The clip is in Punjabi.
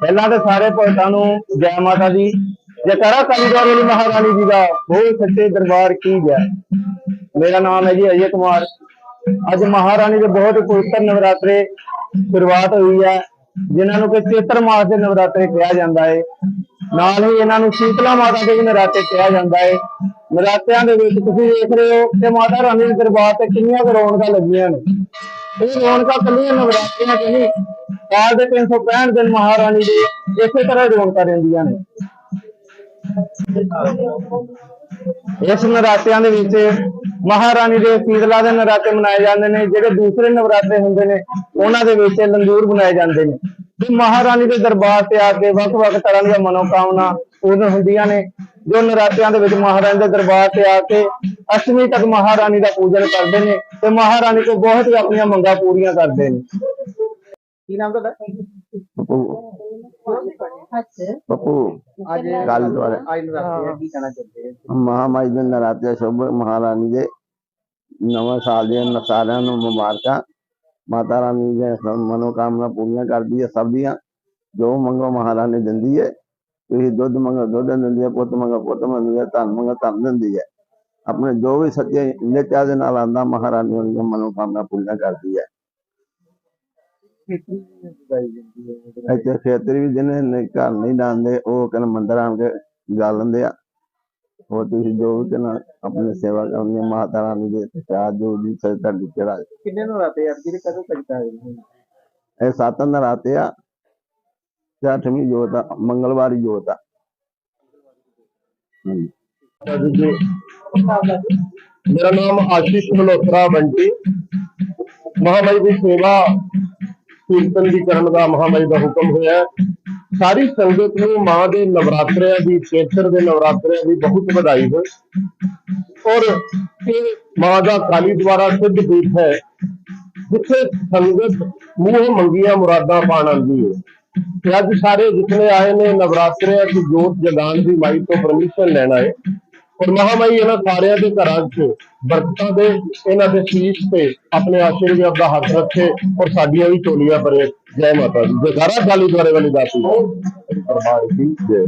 ਪਹਿਲਾਂ ਤਾਂ ਸਾਰੇ ਭਗਤਾਂ ਨੂੰ ਜੈ ਮਾਤਾ ਦੀ ਜੈਕਾਰਾ ਕਲੀਦਾਰ ਵਾਲੀ ਮਹਾਰਾਣੀ ਜੀ ਦਾ ਬਹੁਤ ਸੱਚੇ ਦਰਬਾਰ ਕੀ ਜੈ? ਮੇਰਾ ਨਾਮ ਹੈ ਜੀ ਅਜੇ ਕੁਮਾਰ। ਅੱਜ ਮਹਾਰਾਣੀ ਦੇ ਬਹੁਤ ਪਵਿੱਤਰ ਨਵਰਾਤਰੇ ਸ਼ੁਰੂਆਤ ਹੋਈ ਹੈ, ਜਿਨ੍ਹਾਂ ਨੂੰ ਕਿ ਚੇਤਰ ਮਾਸ ਦੇ ਨਵਰਾਤਰੇ ਕਿਹਾ ਜਾਂਦਾ ਹੈ। ਨਾਲ ਹੀ ਇਹਨਾਂ ਨੂੰ ਸ਼ੀਤਲਾ ਮਾਤਾ ਦੇ ਵੀ ਨਰਾਤੇ ਕਿਹਾ ਜਾਂਦਾ ਹੈ। ਨਰਾਤਿਆਂ ਦੇ ਵਿੱਚ ਤੁਸੀਂ ਦੇਖ ਰਹੇ ਹੋ ਕਿ ਮਾਤਾ ਰਾਣੀ ਦੇ ਦਰਬਾਰ ਤੇ ਕਿੰਨੀਆਂ ਰੌਣਕਾਂ ਲੱਗੀਆਂ ਨੇ। ਇਹ ਰੌਣਕਾਂ ਕੱਲੀਆਂ ਨਵਰਾਤਰੀਆਂ ਚ ਨਹੀਂ। ਸਾਲ ਦੇ 365 ਦਿਨ ਮਹਾਰਾਣੀ ਦੇ ਇਸੇ ਤਰ੍ਹਾਂ ਰੌਣਕਾਂ ਰਹਿੰਦੀਆਂ ਨੇ। ਇਸ ਨਰਾਤਿਆਂ ਦੇ ਵਿੱਚ ਮਹਾਰਾਣੀ ਦੇ ਸੀਤਲਾ ਦੇ ਨਰਾਤੇ ਮਨਾਏ ਜਾਂਦੇ ਨੇ, ਜਿਹੜੇ ਦੂਸਰੇ ਨਵਰਾਤੇ ਹੁੰਦੇ ਨੇ, ਉਹਨਾਂ ਦੇ ਵਿੱਚ ਲੰਗੂਰ ਬਣਾਏ ਜਾਂਦੇ ਨੇ। ਤੇ ਮਹਾਰਾਣੀ ਦੇ ਦਰਬਾਰ ਤੇ ਆ ਕੇ ਵੱਖ-ਵੱਖ ਤਰ੍ਹਾਂ ਦੀਆਂ ਮਨੋਕਾਮਨਾ ਪੂਰਨ ਹੁੰਦੀਆਂ ਨੇ, ਜੋ ਨਰਾਤਿਆਂ ਦੇ ਵਿੱਚ ਮਹਾਰਾਣੀ ਦੇ ਦਰਬਾਰ ਤੇ ਆ ਕੇ ਅਸ਼ਟਮੀ ਤੱਕ ਮਹਾਰਾਣੀ ਦਾ ਪੂਜਨ ਕਰਦੇ ਨੇ। ਤੇ ਮਹਾਰਾਣੀ ਤੋਂ ਬਹੁਤ ਹੀ ਆਪਣੀਆਂ ਮੰਗਾਂ ਪੂਰੀਆਂ ਕਰਦੇ ਨੇ। ਕੀ ਨਾਮ ਤੁਹਾਡਾ? ਪਪੂ। ਅੱਜ ਗੱਲ ਦੁਆਰਾ ਅੱਜ ਨਰਾਤੇ ਕੀ ਕਹਿਣਾ ਚਾਹੁੰਦੇ ਮਹਾਮਾਈ ਦੇ ਨਰਾਤੇ ਸ਼ੁਭ। ਮਹਾਰਾਣੀ ਦੇ ਨਵਾਂ ਸਾਲ ਦੀਆਂ ਨ- ਸਾਰਿਆਂ ਨੂੰ ਮੁਬਾਰਕਾਂ। ਮਾਤਾ ਰਾਣੀ ਦੇ ਸਭ ਮਨੋਕਾਮਨਾ ਪੂਰੀਆਂ ਕਰਦੀ ਹੈ ਸਭ ਦੀਆਂ। ਜੋ ਮੰਗੋ ਮਹਾਰਾਣੀ ਦਿੰਦੀ ਹੈ। ਤੁਸੀਂ ਦੁੱਧ ਮੰਗੋ ਦੁੱਧ ਦਿੰਦੀ ਹੈ ਪੁੱਤ ਮੰਗੋ ਪੁੱਤ ਦਿੰਦੀ ਹੈ ਧਨ ਮੰਗੋ ਧਨ ਦਿੰਦੀ ਹੈ। ਆਪਣੇ ਜੋ ਵੀ ਸੱਚੇ ਨਿਚਾ ਦੇ ਨਾਲ ਆਂਦਾ ਮਹਾਰਾਣੀ ਉਹਨਾਂ ਦੀਆਂ ਮਨੋਕਾਮਨਾ ਪੂਰੀਆਂ ਕਰਦੀ ਹੈ। ਇੱਥੇ ਖੇਤਰ ਵੀ ਜਿਹਨੇ ਨਹੀਂ- ਘਰ ਨਹੀਂ ਡਾਂਦੇ ਉਹ ਕਹਿੰਦੇ ਮੰਦਰ ਆਣ ਕੇ ਗਾ ਲੈਂਦੇ ਆ। ਹੋਰ ਤੁਸੀਂ ਜੋ ਵੀ ਕਹਿੰਦਾ ਆਪਣੀ ਸੇਵਾ ਕਰਨੀ ਹੈ ਮਾਤਾ ਰਾਣੀ ਦੇ ਚਾਹ ਜੋ ਵੀ ਸੇ ਤੁਹਾਡੀ ਚੜਾ ਕਿੰਨੇ ਨਰਾਤੇ ਆ? ਜਿਹੜੇ ਕਦੋਂ ਆ ਇਹ ਸੱਤ ਨਰਾਤੇ ਆ ਤੇ ਅੱਠਵੀਂ ਜੋਤ ਆ ਮੰਗਲਵਾਰੀ ਜੋਤ ਆ। ਹਾਂਜੀ। ਮੇਰਾ ਨਾਮ ਆਸ਼ੀਸ਼ ਮਲਹੋਤਰਾ ਬੰਟੀ ਮਹਾਮਾਈ ਦੀ ਸੇਵਾ ਕੀਰਤਨ ਦੀ ਕਰਨ ਦਾ ਮਹਾਮਾਈ ਦਾ ਹੁਕਮ ਹੋਇਆ। ਸਾਰੀ ਸੰਗਤ ਨੂੰ ਮਾਂ ਦੇ ਨਵਰਾਤਰਿਆਂ ਦੀ, ਚੇਤਰ ਦੇ ਨਵਰਾਤਰਿਆਂ ਦੀ ਬਹੁਤ ਵਧਾਈ ਹੋਵੇ ਔਰ ਇਹ ਮਾਂ ਦਾ ਕਾਲੀ ਦੁਆਰਾ ਸਿੱਧ ਪੀਠ ਹੈ, ਜਿੱਥੇ ਸੰਗਤ ਮੂੰਹ ਮੰਗੀਆਂ ਮੁਰਾਦਾਂ ਪਾਣ ਆਉਂਦੀ ਹੈ। ਤੇ ਅੱਜ ਸਾਰੇ ਜਿਤਨੇ ਆਏ ਨੇ ਨਵਰਾਤਰਿਆਂ ਦੀ ਜੋਤ ਜਗਾਉਣ ਦੀ ਮਾਈ ਤੋਂ ਪਰਮਿਸ਼ਨ ਲੈਣਾ ਹੈ ਮਹਾਮਾਈ ਇਹਨਾਂ ਸਾਰਿਆਂ ਦੇ ਘਰਾਂ 'ਚ ਬਰਕਤਾਂ ਦੇ, ਇਹਨਾਂ ਦੇ ਸੀਸ ਤੇ, ਆਪਣੇ ਆਸ਼ੀਰਵਾਦ ਦਾ ਹੱਥ ਰੱਖੇ ਔਰ ਸਾਡੀਆਂ ਵੀ ਝੋਲੀਆਂ ਭਰੇ। ਜੈ ਮਾਤਾ ਦੀ। ਜੈਕਾਰਾ ਗਾਲੀ ਦੁਆਰੇ ਵਾਲੀ ਦਾਤੀ ਦਰਬਾਰ ਦੀ ਜੈ